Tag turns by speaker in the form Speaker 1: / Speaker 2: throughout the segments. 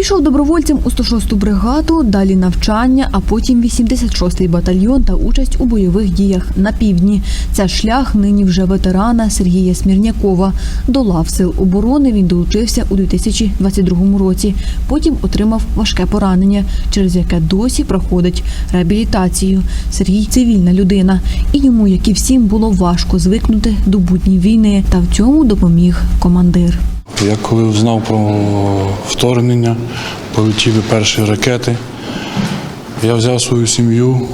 Speaker 1: Пішов добровольцем у 106-ту бригаду, далі навчання, а потім 86-й батальйон та участь у бойових діях на півдні. Це шлях нині вже ветерана Сергія Смірнякова. До лав сил оборони він долучився у 2022 році. Потім отримав важке поранення, через яке досі проходить реабілітацію. Сергій цивільна людина, і йому, як і всім, було важко звикнути до буднів війни. Та в цьому допоміг командир.
Speaker 2: Я коли знав про вторгнення, полетіли перші ракети. Я взяв свою сім'ю,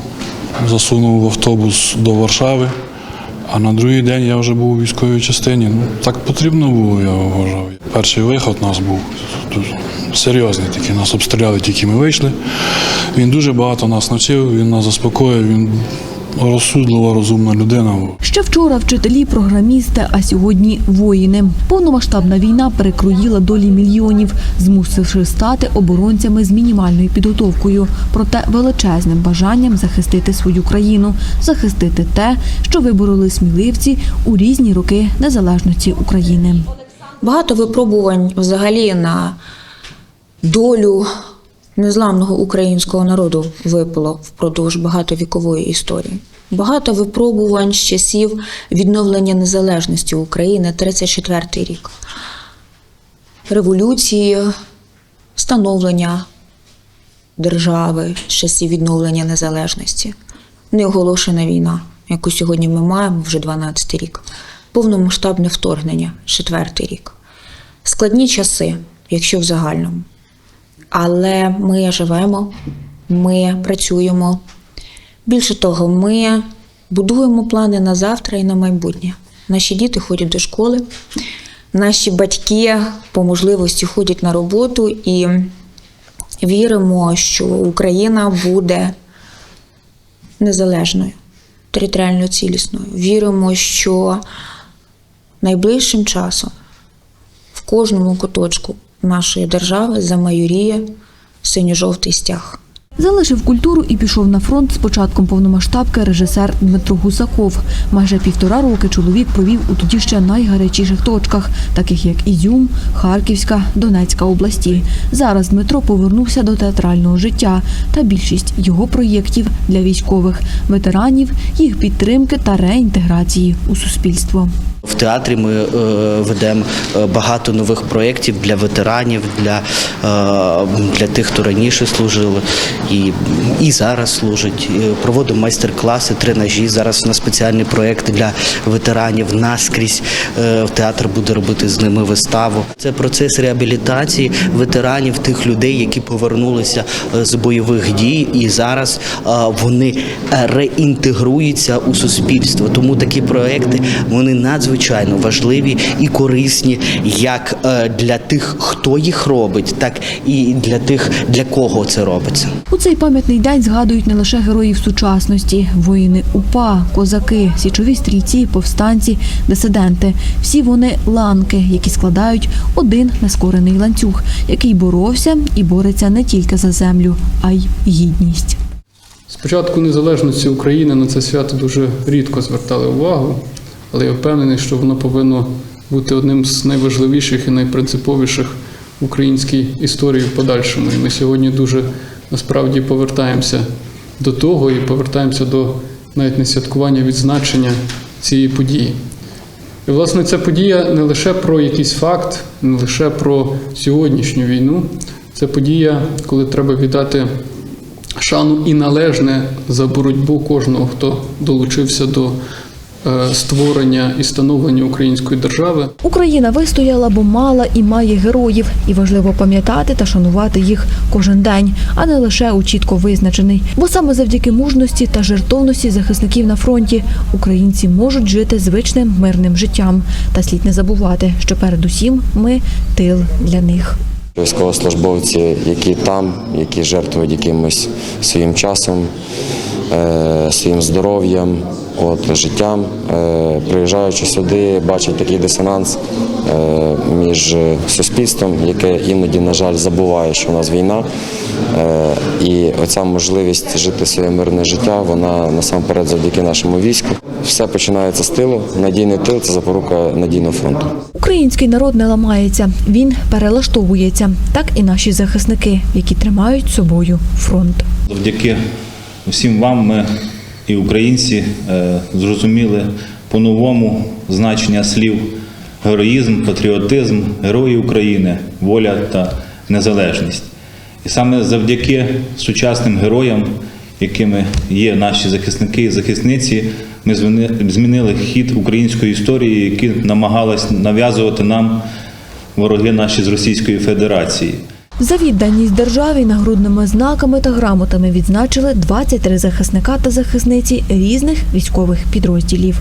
Speaker 2: засунув в автобус до Варшави, а на другий день я вже був у військовій частині. Ну, так потрібно було, я вважав. Перший виход у нас був серйозний такий. Нас обстріляли, тільки ми вийшли. Він дуже багато нас навчив, він нас заспокоїв, він розсудлива, розумна людина.
Speaker 1: Ще вчора вчителі, програмісти, а сьогодні воїни. Повномасштабна війна перекроїла долі мільйонів, змусивши стати оборонцями з мінімальною підготовкою, проте величезним бажанням захистити свою країну, захистити те, що вибороли сміливці у різні роки незалежності України.
Speaker 3: Багато випробувань взагалі на долю незламного українського народу випало впродовж багатовікової історії. Багато випробувань з часів відновлення незалежності України 34-й рік. Революції, становлення держави з часів відновлення незалежності. Неоголошена війна, яку сьогодні ми маємо вже 12-й рік. Повномасштабне вторгнення, четвертий рік. Складні часи, якщо в загальному. Але ми живемо, ми працюємо. Більше того, ми будуємо плани на завтра і на майбутнє. Наші діти ходять до школи, наші батьки по можливості ходять на роботу і віримо, що Україна буде незалежною, територіально цілісною. Віримо, що найближчим часом в кожному куточку нашої держави замайоріє синьо-жовтий стяг.
Speaker 1: Залишив культуру і пішов на фронт з початком повномасштабки режисер Дмитро Гусаков. Майже півтора роки чоловік провів у тоді ще найгарячіших точках, таких як Ізюм, Харківська, Донецька області. Зараз Дмитро повернувся до театрального життя та більшість його проєктів для військових, ветеранів, їх підтримки та реінтеграції у суспільство.
Speaker 4: В театрі ми е, ведемо е, багато нових проєктів для ветеранів, для, е, для тих, хто раніше служили і, і зараз служать. Е, Проводимо майстер-класи, тренажі. Зараз на спеціальний проєкт для ветеранів наскрізь театр буде робити з ними виставу. Це процес реабілітації ветеранів, тих людей, які повернулися з бойових дій, і зараз вони реінтегруються у суспільство. Тому такі проекти вони надзвичайно важливі і корисні як е, для тих, хто їх робить, так і для тих, для кого це робиться.
Speaker 1: У цей пам'ятний день згадують не лише героїв сучасності, воїни УПА, козаки, січові стрільці, повстанці, дисиденти. Всі вони ланки, які складають один нескорений ланцюг, який боровся і бореться не тільки за землю, а й гідність.
Speaker 5: Спочатку незалежності України на це свято дуже рідко звертали увагу, але я впевнений, що воно повинно бути одним з найважливіших і найпринциповіших в українській історії в подальшому. І ми сьогодні дуже насправді повертаємося до того і повертаємося до навіть не святкування відзначення цієї події. І, власне, ця подія не лише про якийсь факт, не лише про сьогоднішню війну. Це подія, коли треба віддати шану і належне за боротьбу кожного, хто долучився до створення і становлення української держави.
Speaker 1: Україна вистояла, бо мала і має героїв, і важливо пам'ятати та шанувати їх кожен день, а не лише у чітко визначений. Бо саме завдяки мужності та жертовності захисників на фронті українці можуть жити звичним мирним життям. Та слід не забувати, що передусім ми тил для них.
Speaker 6: Військовослужбовці, які там, які жертвують якимось своїм часом, е, своїм здоров'ям, от, життям, е, приїжджаючи сюди, бачать такий дисонанс е, між суспільством, яке іноді, на жаль, забуває, що в нас війна. І оця можливість жити своє мирне життя, вона насамперед завдяки нашому війську. Все починається з тилу. Надійний тил це запорука надійного фронту.
Speaker 1: Український народ не ламається, він перелаштовується. Так і наші захисники, які тримають собою фронт.
Speaker 7: Завдяки всім вам ми і українці е, зрозуміли по-новому значення слів героїзм, патріотизм, герої України, воля та незалежність. І саме завдяки сучасним героям, якими є наші захисники і захисниці, ми змінили хід української історії, які намагались нав'язувати нам вороги наші з Російської Федерації.
Speaker 1: За відданість державі нагрудними знаками та грамотами відзначили 23 захисника та захисниці різних військових підрозділів.